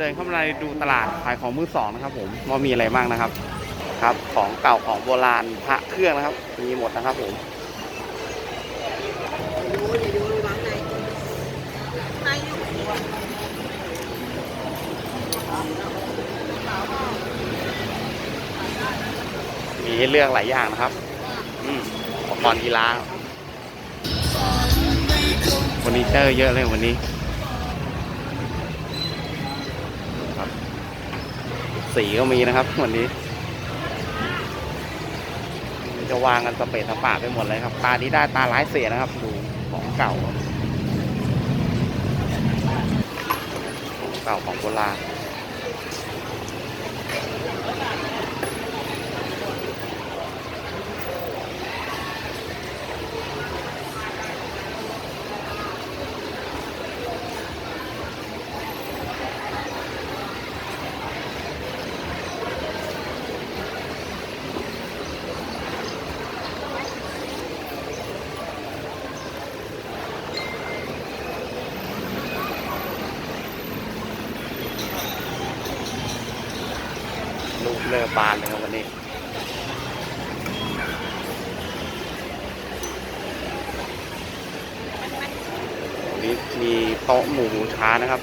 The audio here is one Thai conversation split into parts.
เดินเข้ามาในดูตลาดขายของมือสองนะครับผมว่ามีอะไรบ้างนะครับ ครับ ของเก่าของโบราณพระเครื่องนะครับ มีหมดนะครับผมมีให้เลือกหลายอย่างนะครับ อืมอุปกรณ์กีฬาเฟอร์นิเจอร์เยอะเลยวันนี้ครับ สีก็มีนะครับ วันนี้ จะวางกันสเปซสปาไปหมดเลยครับ ตานี้ได้ตาร้ายเสียนะครับ ดูของเก่า ของเก่าของโบราณ เรือบานเลยครับวันนี้นนี้มีโต๊ะหมู่บูชานะครับ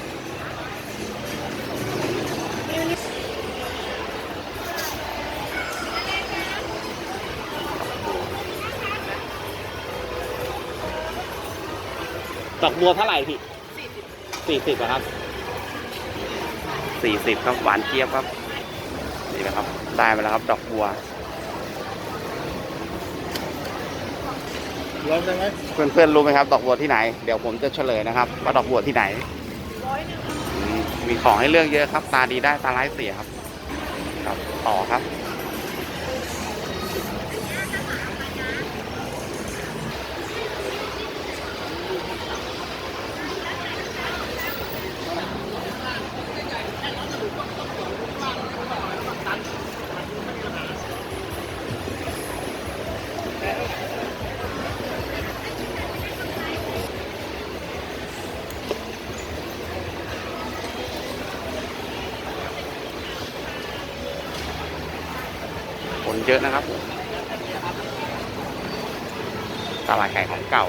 ดอกบัวเท่าไหร่พี่สี่สิบครับ สี่สิบครับหวานเจี๊ยบครับ นี่นะครับ ได้มาแล้วครับ ดอกบัวร้อนใช่ไหมเพื่อนๆรู้ไหมครับ ดอกบัวที่ไหน เดี๋ยวผมจะเฉลยนะครับ ว่าดอกบัวที่ไหนอืมมีของให้เลือกเยอะครับ ตาดีได้ตาร้ายเสียครับ ครับ ต่อครับ เยอะนะครับตลาดไก่ของเก่า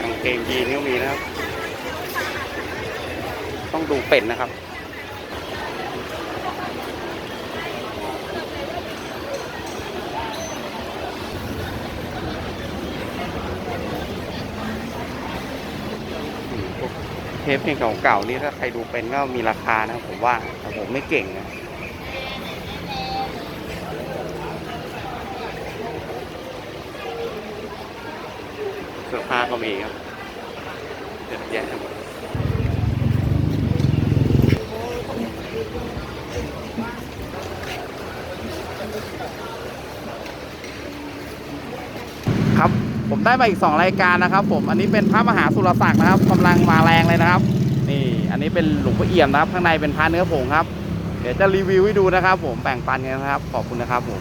กางเกงยีนก็มีนะครับ ต้องดูเป็นนะครับ เทปเพลงเก่าๆนี่ถ้าใครดูเป็นก็มีราคานะครับผมว่าแต่ผมไม่เก่งนะเสื้อผ้าก็มีครับเยอะแยะหมด ครับ ผมได้มาอีก 2 รายการนะครับ ผมอันนี้เป็นพระมหาสุรศักดิ์นะครับกำลังมาแรงเลยนะครับ นี่อันนี้เป็นหลวงพ่อเอี่ยมนะครับ ข้างในเป็นพระเนื้อผงครับ เดี๋ยวจะรีวิวให้ดูนะครับ ผมแบ่งปันกันนะครับ ขอบคุณนะครับผม